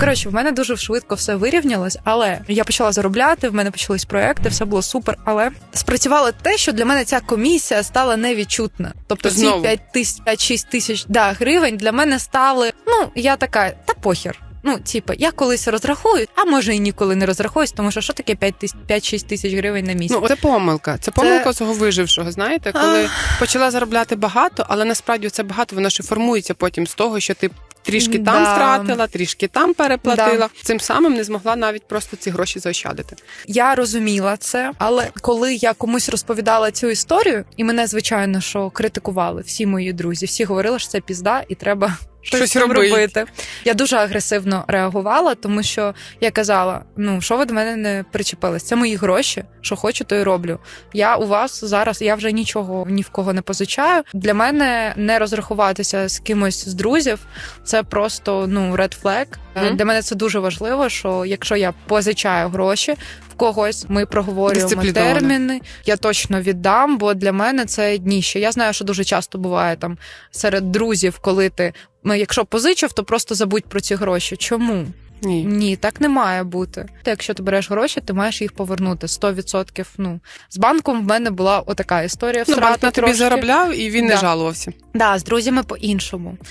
Коротше, в мене дуже швидко все вирівнялось, але я почала заробляти, в мене почались проекти, все було супер. Але спрацювало те, що для мене ця комісія стала невідчутна. Тобто ці Знову. 5 тисяч 5-6 тисяч да, гривень для мене стали. Ну я така, та похер. Ну, типу, я колись розрахую, а може і ніколи не розрахуюсь, тому що що таке 5 тис- 5-6 тисяч гривень на місяць? Ну, це помилка. Це помилка цього вижившого. Знаєте, коли почала заробляти багато, але насправді це багато, воно ще формується потім з того, що ти. Трішки там Да. стратила, трішки там переплатила. Цим самим не змогла навіть просто ці гроші заощадити. Я розуміла це, але коли я комусь розповідала цю історію, і мене звичайно що критикували всі мої друзі, всі говорили, що це пізда, і треба. Щось, Щось з цим робити. робити. Я дуже агресивно реагувала, тому що я казала: ну що ви до мене не причепились? Це мої гроші. Що хочу, то й роблю. Я у вас зараз я вже нічого ні в кого не позичаю. Для мене не розрахуватися з кимось з друзів. Це просто ну red flag. Мгм. Для мене це дуже важливо. Що якщо я позичаю гроші в когось, ми проговорюємо терміни. Я точно віддам, бо для мене це дніще. Я знаю, що дуже часто буває там серед друзів, коли ти ну, якщо позичив, то просто забудь про ці гроші. Чому? Ні. Ні, так не має бути. Ти, якщо ти береш гроші, ти маєш їх повернути 100%. Ну з банком в мене була отака історія. Ну, банк на тобі заробляв і він не жалувався. Да, з друзями по-іншому.